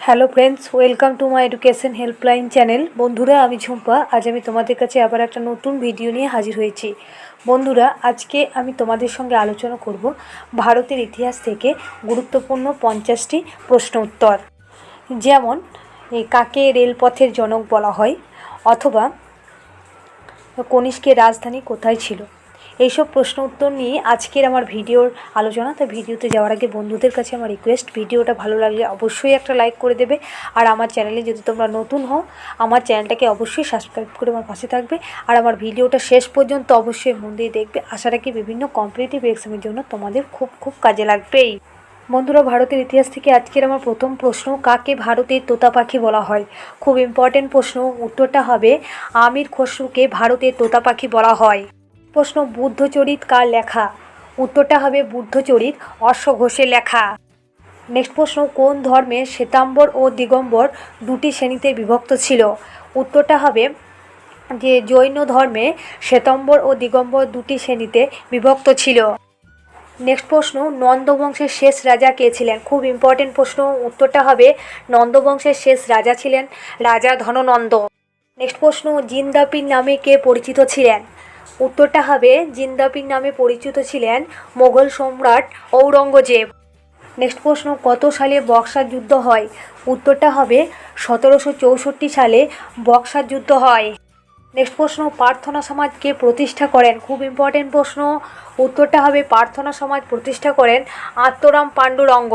Hello friends welcome to my education helpline channel বন্ধুরা, আমি ঝুম্পা। আজ আমি তোমাদের কাছে আবার একটা নতুন ভিডিও নিয়ে হাজির হয়েছি। বন্ধুরা, আজকে আমি তোমাদের সঙ্গে আলোচনা করব ভারতের ইতিহাস থেকে গুরুত্বপূর্ণ পঞ্চাশটি প্রশ্ন উত্তর। যেমন কাকে রেলপথের জনক বলা হয়? অথবা, কনিষ্কের রাজধানী কোথায় ছিল? এইসব প্রশ্ন উত্তর নিয়ে আজকের আমার ভিডিওর আলোচনা। তাই ভিডিওতে যাওয়ার আগে বন্ধুদের কাছে আমার রিকোয়েস্ট ভিডিওটা ভালো লাগলে অবশ্যই একটা লাইক করে দেবে। আর আমার চ্যানেলে যদি তোমরা নতুন হও, আমার চ্যানেলটাকে অবশ্যই সাবস্ক্রাইব করে আমার পাশে থাকবে। আর আমার ভিডিওটা শেষ পর্যন্ত অবশ্যই মন দিয়ে দেখবে। আশা রাখি বিভিন্ন কম্পিটিটিভ এক্সামের জন্য তোমাদের খুব খুব কাজে লাগবেই। বন্ধুরা, ভারতের ইতিহাস থেকে আজকের আমার প্রথম প্রশ্ন, কাকে ভারতের তোতা পাখি বলা হয়? খুব ইম্পর্টেন্ট প্রশ্ন, উত্তরটা হবে আমির খসরুকে ভারতের তোতা পাখি বলা হয়। প্রশ্ন বুদ্ধচরিত কার লেখা? উত্তরটা হবে বুদ্ধচরিত অশ্ব ঘোষের লেখা। নেক্সট প্রশ্ন, কোন ধর্মে শ্বেতাম্বর ও দিগম্বর দুটি শ্রেণীতে বিভক্ত ছিল? উত্তরটা হবে যে জৈন ধর্মে শ্বেতাম্বর ও দিগম্বর দুটি শ্রেণীতে বিভক্ত ছিল। নেক্সট প্রশ্ন, নন্দবংশের শেষ রাজা কে ছিলেন? খুব ইম্পর্টেন্ট প্রশ্ন, উত্তরটা হবে নন্দবংশের শেষ রাজা ছিলেন রাজা ধননন্দ। নেক্সট প্রশ্ন, জিন্দাপির নামে কে পরিচিত ছিলেন? উত্তরটা হবে জিন্দাপির নামে পরিচিত ছিলেন মোগল সম্রাট ঔরঙ্গজেব। নেক্সট প্রশ্ন, কত সালে বক্সার যুদ্ধ হয়? উত্তরটা হবে সতেরোশো চৌষট্টি সালে বক্সার যুদ্ধ হয়। নেক্সট প্রশ্ন, প্রার্থনা সমাজকে প্রতিষ্ঠা করেন? খুব ইম্পর্টেন্ট প্রশ্ন। উত্তরটা হবে প্রার্থনা সমাজ প্রতিষ্ঠা করেন আত্মরাম পাণ্ডুরঙ্গ।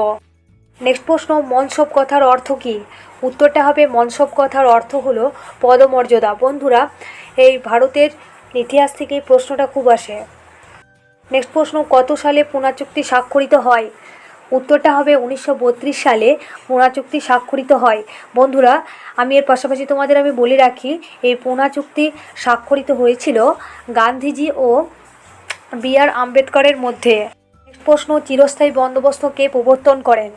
নেক্সট প্রশ্ন মনসব কথার অর্থ কী? উত্তরটা হবে মনসব কথার অর্থ হলো পদমর্যাদা। বন্ধুরা, এই ভারতের ইতিহাস থেকে এই প্রশ্নটা খুব আসে। নেক্সট প্রশ্ন, কত সালে পুনা চুক্তি স্বাক্ষরিত হয়? উত্তরটা হবে উনিশশো বত্রিশ সালে পুনা চুক্তি স্বাক্ষরিত হয়। বন্ধুরা, আমি এর পাশাপাশি তোমাদের আমি বলে রাখি, এই পুনা চুক্তি স্বাক্ষরিত হয়েছিল গান্ধীজি ও বি আর আম্বেদকরের মধ্যে। নেক্সট প্রশ্ন, চিরস্থায়ী বন্দোবস্ত কে প্রবর্তন করেন?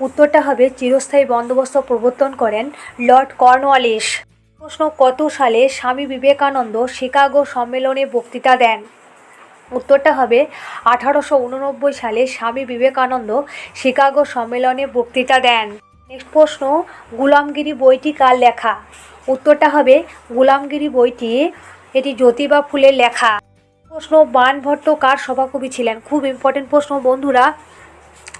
উত্তরটা হবে, চিরস্থায়ী বন্দোবস্ত প্রবর্তন করেন লর্ড কর্নওয়ালিস। প্রশ্ন, কত সালে স্বামী বিবেকানন্দ শিকাগো সম্মেলনে বক্তৃতা দেন? উত্তরটা হবে, আঠারোশো উননব্বই সালে স্বামী বিবেকানন্দ শিকাগো সম্মেলনে বক্তৃতা দেন। নেক্সট প্রশ্ন, গুলামগিরি বইটি কার লেখা? উত্তরটা হবে, গুলামগিরি বইটি, এটি জ্যোতিবা ফুলের লেখা। প্রশ্ন বাণভট্ট কার সভাকবি ছিলেন? খুব ইম্পর্টেন্ট প্রশ্ন, বন্ধুরা।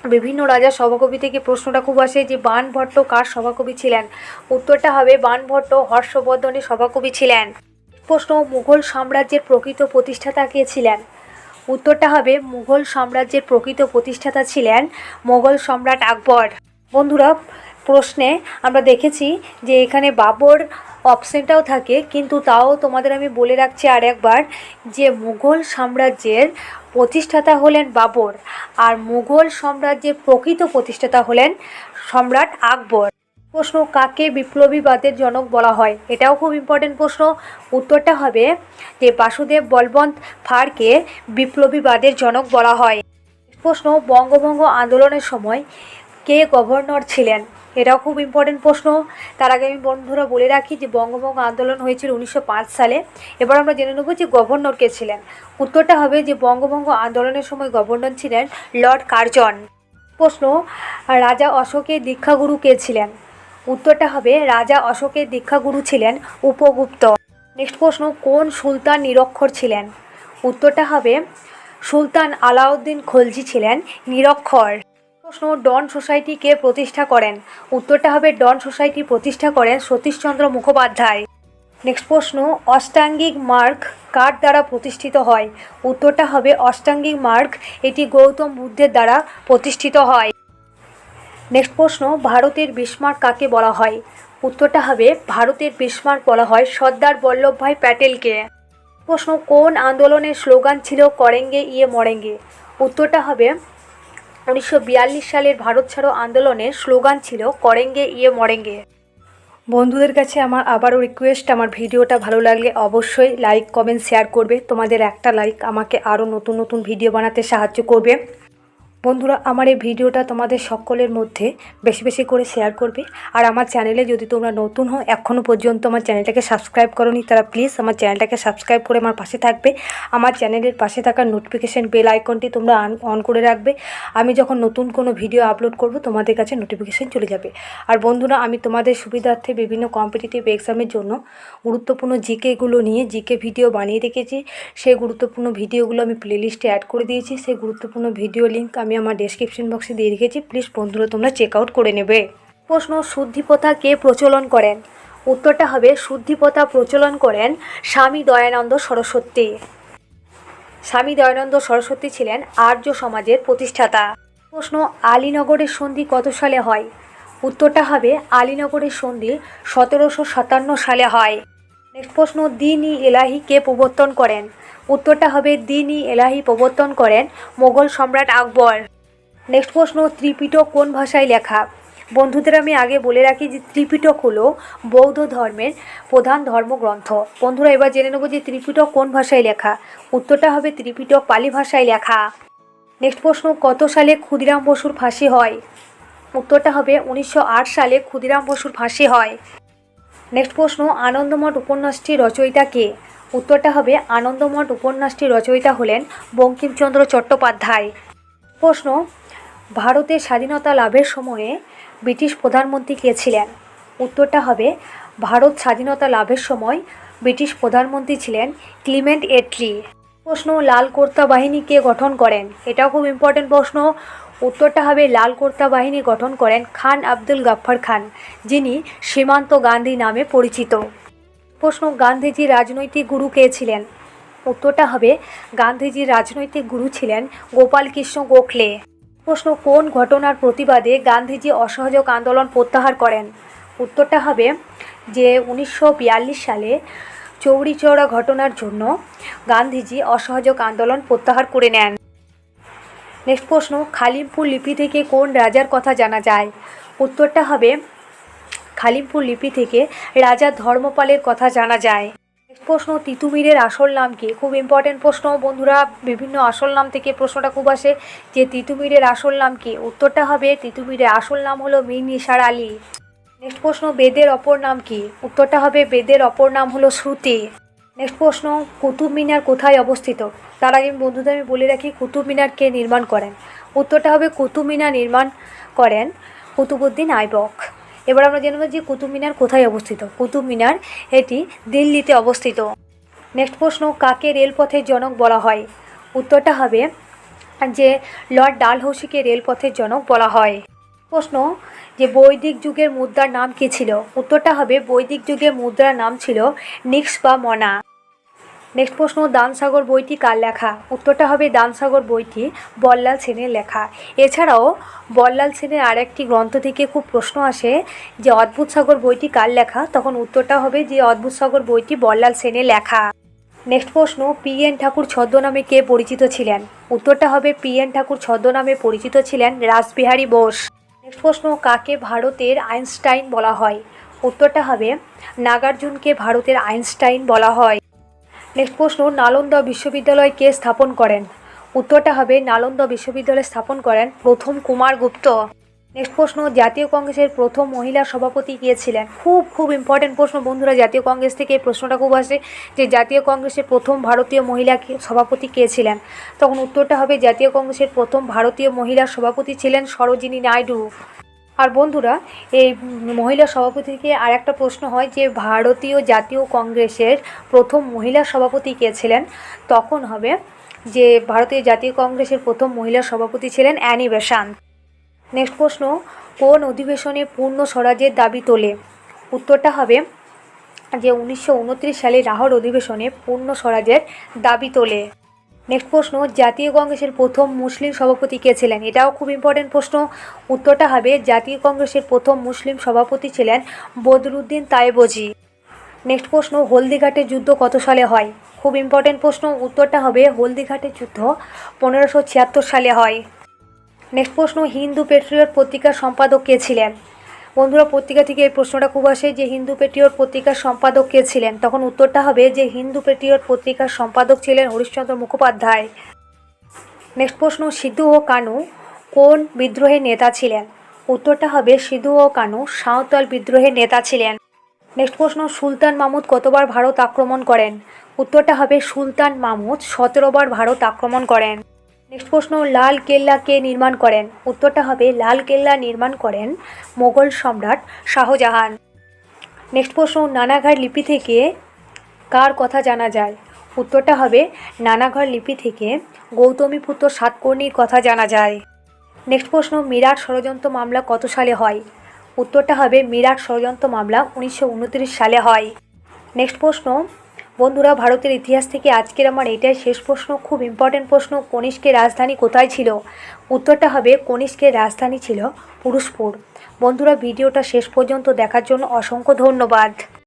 বিভিন্ন রাজার সভাকবি থেকে প্রশ্নটা খুব আসে যে বাণভট্ট কার সভাকবি ছিলেন? উত্তরটা হবে বাণভট্ট হর্ষবর্ধনের সভাকবি ছিলেন। প্রশ্ন, মুঘল সাম্রাজ্যের প্রকৃত প্রতিষ্ঠাতা কে ছিলেন? উত্তরটা হবে, মুঘল সাম্রাজ্যের প্রকৃত প্রতিষ্ঠাতা ছিলেন মোগল সম্রাট আকবর। বন্ধুরা প্রশ্নে আমরা দেখেছি যে এখানে বাবর অপশনটাও থাকে, কিন্তু তাও তোমাদের আমি বলে রাখছি আর একবার যে মুঘল সাম্রাজ্যের প্রতিষ্ঠাতা হলেন বাবর আর মুঘল সাম্রাজ্যের প্রকৃত প্রতিষ্ঠাতা হলেন সম্রাট আকবর। প্রশ্ন কাকে বিপ্লবীবাদের জনক বলা হয়? এটাও খুব ইম্পর্টেন্ট প্রশ্ন। উত্তরটা হবে যে বাসুদেব বলবন্ত ফারকে বিপ্লবীবাদের জনক বলা হয়। প্রশ্ন বঙ্গভঙ্গ আন্দোলনের সময় কে গভর্নর ছিলেন? এটাও খুব ইম্পর্টেন্ট প্রশ্ন। তার আগে আমি বন্ধুরা বলে রাখি যে বঙ্গভঙ্গ আন্দোলন হয়েছিল উনিশশো পাঁচ সালে। এবার আমরা জেনে নেব যে গভর্নর কে ছিলেন। উত্তরটা হবে যে বঙ্গভঙ্গ আন্দোলনের সময় গভর্নর ছিলেন লর্ড কার্জন। প্রশ্ন, রাজা অশোকের দীক্ষাগুরু কে ছিলেন? উত্তরটা হবে, রাজা অশোকের দীক্ষাগুরু ছিলেন উপগুপ্ত। নেক্সট প্রশ্ন, কোন সুলতান নিরক্ষর ছিলেন? উত্তরটা হবে, সুলতান আলাউদ্দিন খলজি ছিলেন নিরক্ষর। প্রশ্ন, ডন সোসাইটি কে প্রতিষ্ঠা করেন। উত্তরটা হবে ডন সোসাইটি প্রতিষ্ঠা করেন সতীশচন্দ্র মুখোপাধ্যায়। নেক্সট প্রশ্ন, অষ্টাঙ্গিক মার্গ কার দ্বারা প্রতিষ্ঠিত হয়? উত্তরটা হবে অষ্টাঙ্গিক মার্গ এটি গৌতম বুদ্ধের দ্বারা প্রতিষ্ঠিত হয়। নেক্সট প্রশ্ন, ভারতের বিস্মার্ক কাকে বলা হয়? উত্তরটা হবে ভারতের বিস্মার্ক বলা হয় সর্দার বল্লভভাই প্যাটেলকে। প্রশ্ন, কোন আন্দোলনের স্লোগান ছিল করেঙ্গে ইয়ে মরেঙ্গে? উত্তরটা হবে উনিশশো বিয়াল্লিশ সালের ভারত ছাড়ো আন্দোলনের স্লোগান ছিল, করেঙ্গে ইয়ে মরেঙ্গে। বন্ধুদের কাছে আমার আবারও রিকোয়েস্ট আমার ভিডিওটা ভালো লাগলে অবশ্যই লাইক কমেন্ট শেয়ার করবে। তোমাদের একটা লাইক আমাকে আরও নতুন নতুন ভিডিও বানাতে সাহায্য করবে। বন্ধুরা, আমার এই ভিডিওটা তোমাদের সকলের মধ্যে বেশি বেশি করে শেয়ার করবে। আর আমার চ্যানেলে যদি তোমরা নতুন হও এখনও পর্যন্ত আমার চ্যানেলটাকে সাবস্ক্রাইব করনি, তারা প্লিজ আমার চ্যানেলটাকে সাবস্ক্রাইব করে আমার পাশে থাকবে। আমার চ্যানেলের পাশে থাকা নোটিফিকেশান বেল আইকনটি তোমরা অন করে রাখবে। আমি যখন নতুন কোনো ভিডিও আপলোড করব, তোমাদের কাছে নোটিফিকেশান চলে যাবে। আর বন্ধুরা, আমি তোমাদের সুবিধার্থে বিভিন্ন কম্পিটিটিভ এক্সামের জন্য গুরুত্বপূর্ণ জিকেগুলো নিয়ে জিকে ভিডিও বানিয়ে রেখেছি। সেই গুরুত্বপূর্ণ ভিডিওগুলো আমি প্লেলিস্টে অ্যাড করে দিয়েছি। সেই গুরুত্বপূর্ণ ভিডিও লিঙ্ক আমি আমার ডেসক্রিপশন বক্সে দিয়ে রেখেছি প্লিজ বন্ধুরা তোমরা চেক আউট করে নেবে। প্রশ্ন, শুদ্ধিপথা কে প্রচলন করেন? উত্তরটা হবে, শুদ্ধিপথা প্রচলন করেন স্বামী দয়ানন্দ সরস্বতী। স্বামী দয়ানন্দ সরস্বতী ছিলেন আর্য সমাজের প্রতিষ্ঠাতা। প্রশ্ন, আলীনগরের সন্ধি কত সালে হয়? উত্তরটা হবে, আলীনগরের সন্ধি সতেরোশো সাতান্ন সালে হয়। নেক্সট প্রশ্ন দিন ই এলাহি কে প্রবর্তন করেন? উত্তরটা হবে দিন ই এলাহি প্রবর্তন করেন মোগল সম্রাট আকবর। নেক্সট প্রশ্ন, ত্রিপিটক কোন ভাষায় লেখা? বন্ধুদের আমি আগে বলে রাখি যে ত্রিপিটক হলো বৌদ্ধ ধর্মের প্রধান ধর্মগ্রন্থ। বন্ধুরা, এবার জেনে নেব যে ত্রিপিটক কোন ভাষায় লেখা? উত্তরটা হবে ত্রিপিটক পালি ভাষায় লেখা। নেক্সট প্রশ্ন, কত সালে ক্ষুদিরাম বসুর ফাঁসি হয়? উত্তরটা হবে উনিশশো আট সালে ক্ষুদিরাম বসুর ফাঁসি হয়। নেক্সট প্রশ্ন, আনন্দমঠ উপন্যাসটির রচয়িতা কে? উত্তরটা হবে আনন্দমঠ উপন্যাসটি রচয়িতা হলেন বঙ্কিমচন্দ্র চট্টোপাধ্যায়। প্রশ্ন, ভারতের স্বাধীনতা লাভের সময়ে ব্রিটিশ প্রধানমন্ত্রী কে ছিলেন? উত্তরটা হবে, ভারত স্বাধীনতা লাভের সময় ব্রিটিশ প্রধানমন্ত্রী ছিলেন ক্লিমেন্ট এটলি প্রশ্ন, লাল কোর্তা বাহিনী কে গঠন করেন? এটাও খুব ইম্পর্টেন্ট প্রশ্ন। উত্তরটা হবে, লাল কোর্তা বাহিনী গঠন করেন খান আব্দুল গাফফার খান, যিনি সীমান্ত গান্ধী নামে পরিচিত। প্রশ্ন গান্ধীজি রাজনৈতিক গুরু কে ছিলেন? উত্তরটা হবে গান্ধীজির রাজনৈতিক গুরু ছিলেন গোপাল কৃষ্ণ গোখলে। প্রশ্ন, কোন ঘটনার প্রতিবাদে গান্ধীজি অসহযোগ আন্দোলন প্রত্যাহার করেন? উত্তরটা হবে যে উনিশশো বিয়াল্লিশ সালে চৌরি চৌড়া ঘটনার জন্য গান্ধীজি অসহযোগ আন্দোলন প্রত্যাহার করে নেন। নেক্সট প্রশ্ন, খালিমপুর লিপি থেকে কোন রাজার কথা জানা যায়? উত্তরটা হবে খালিমপুর লিপি থেকে রাজা ধর্মপালের কথা জানা যায়। প্রশ্ন, তিতুমিরের আসল নাম কি? খুব ইম্পর্টেন্ট প্রশ্ন। বন্ধুরা, বিভিন্ন আসল নাম থেকে প্রশ্নটা খুব আসে যে, তিতুমিরের আসল নাম কি? উত্তরটা হবে, তিতুমিরের আসল নাম হলো মীর নিসার আলী। নেক্সট প্রশ্ন, বেদের অপর নাম কি? উত্তরটা হবে, বেদের অপর নাম হলো শ্রুতি। নেক্সট প্রশ্ন, কুতুব মিনার কোথায় অবস্থিত? তার আগে বন্ধুদের, আমি বলে রাখি, কুতুব মিনার কে নির্মাণ করেন? উত্তরটা হবে, কুতুব মিনার নির্মাণ করেন কুতুবুদ্দিন আইবক। এবার আমরা জানব যে কুতুব মিনার কোথায় অবস্থিত। কুতুব মিনার এটি দিল্লিতে অবস্থিত। নেক্সট প্রশ্ন, কাকে রেলপথের জনক বলা হয়? উত্তরটা হবে যে লর্ড ডালহৌসিকে রেলপথের জনক বলা হয়। প্রশ্ন, যে বৈদিক যুগের মুদ্রার নাম কী ছিল? উত্তরটা হবে বৈদিক যুগের মুদ্রার নাম ছিল নিক্স বা মনা। নেক্সট প্রশ্ন, দানসাগর বইটি কার লেখা? উত্তরটা হবে দানসাগর বইটি, বল্লাল সেনের লেখা। এছাড়াও, বল্লাল সেনের আরেকটি গ্রন্থ থেকে খুব প্রশ্ন আসে যে, অদ্ভুত সাগর বইটি কার লেখা? তখন উত্তরটা হবে যে, অদ্ভুত সাগর বইটি বল্লাল সেনের লেখা। নেক্সট প্রশ্ন পি এন ঠাকুর ছদ্মনামে কে পরিচিত ছিলেন? উত্তরটা হবে পি এন ঠাকুর ছদ্মনামে পরিচিত ছিলেন রাসবিহারী বোস। নেক্সট প্রশ্ন, কাকে ভারতের আইনস্টাইন বলা হয়? উত্তরটা হবে, নাগার্জুনকে ভারতের আইনস্টাইন বলা হয়। নেক্সট প্রশ্ন, নালন্দা বিশ্ববিদ্যালয় কে স্থাপন করেন? উত্তরটা হবে নালন্দা বিশ্ববিদ্যালয় স্থাপন করেন প্রথম কুমার গুপ্ত। নেক্সট প্রশ্ন, জাতীয় কংগ্রেসের প্রথম মহিলা সভাপতি কে ছিলেন? খুব খুব ইম্পর্টেন্ট প্রশ্ন বন্ধুরা, জাতীয় কংগ্রেস থেকে প্রশ্নটা খুব আসে যে জাতীয় কংগ্রেসের প্রথম ভারতীয় মহিলা সভাপতি কে ছিলেন? তখন উত্তরটা হবে জাতীয় কংগ্রেসের প্রথম ভারতীয় মহিলা সভাপতি ছিলেন সরোজিনী নাইডু। আর বন্ধুরা, এই মহিলা সভাপতি থেকে আর একটা প্রশ্ন হয় যে, ভারতীয় জাতীয় কংগ্রেসের প্রথম মহিলা সভাপতি কে ছিলেন? তখন হবে যে, ভারতীয় জাতীয় কংগ্রেসের প্রথম মহিলা সভাপতি ছিলেন অ্যানি বেসান্ত। নেক্সট প্রশ্ন, কোন অধিবেশনে পূর্ণ স্বরাজের দাবি তোলে? উত্তরটা হবে যে, উনিশশো উনত্রিশ সালে লাহোর অধিবেশনে পূর্ণ স্বরাজের দাবি তোলে। নেক্সট প্রশ্ন, জাতীয় কংগ্রেসের প্রথম মুসলিম সভাপতি কে ছিলেন? এটাও খুব ইম্পর্টেন্ট প্রশ্ন। উত্তরটা হবে, জাতীয় কংগ্রেসের প্রথম মুসলিম সভাপতি ছিলেন বদরুদ্দিন তায়েবজি। নেক্সট প্রশ্ন হলদিঘাটের যুদ্ধ কত সালে হয়? খুব ইম্পর্টেন্ট প্রশ্ন, উত্তরটা হবে হলদিঘাটের যুদ্ধ পনেরোশো ছিয়াত্তর সালে হয়। নেক্সট প্রশ্ন, হিন্দু পেট্রিয়ট পত্রিকার সম্পাদক কে ছিলেন? বন্ধুরা, পত্রিকা থেকে এই প্রশ্নটা খুব আসে যে, হিন্দু পেট্রিয়ট পত্রিকার সম্পাদক কে ছিলেন? তখন উত্তরটা হবে যে, হিন্দু পেট্রিয়ট পত্রিকার সম্পাদক ছিলেন হরিশ্চন্দ্র মুখোপাধ্যায়। নেক্সট প্রশ্ন সিদ্ধু ও কানু কোন বিদ্রোহের নেতা ছিলেন? উত্তরটা হবে, সিধু ও কানু সাঁওতাল বিদ্রোহের নেতা ছিলেন। নেক্সট প্রশ্ন, সুলতান মাহমুদ কতবার ভারত আক্রমণ করেন? উত্তরটা হবে, সুলতান মাহমুদ সতেরোবার ভারত আক্রমণ করেন। নেক্সট প্রশ্ন, লাল কেল্লা কে নির্মাণ করেন। উত্তরটা হবে, লাল কেল্লা নির্মাণ করেন মোগল সম্রাট শাহজাহান। নেক্সট প্রশ্ন, নানাঘাট লিপি থেকে কার কথা জানা যায়? উত্তরটা হবে নানাঘর লিপি থেকে গৌতমীপুত্র সাতকর্ণীর কথা জানা যায়। নেক্সট প্রশ্ন, মিরাট ষড়যন্ত্র মামলা কত সালে হয়? উত্তরটা হবে, মিরাট ষড়যন্ত্র মামলা উনিশশো উনত্রিশ সালে হয়। নেক্সট প্রশ্ন বন্ধুরা, ভারতের ইতিহাস থেকে আজকের আমার এটাই শেষ প্রশ্ন। খুব ইম্পর্টেন্ট প্রশ্ন, কনিষ্কের রাজধানী কোথায় ছিল? উত্তরটা হবে, কনিষ্কের রাজধানী ছিল পুরুষপুর। বন্ধুরা, ভিডিওটা শেষ পর্যন্ত দেখার জন্য অসংখ্য ধন্যবাদ।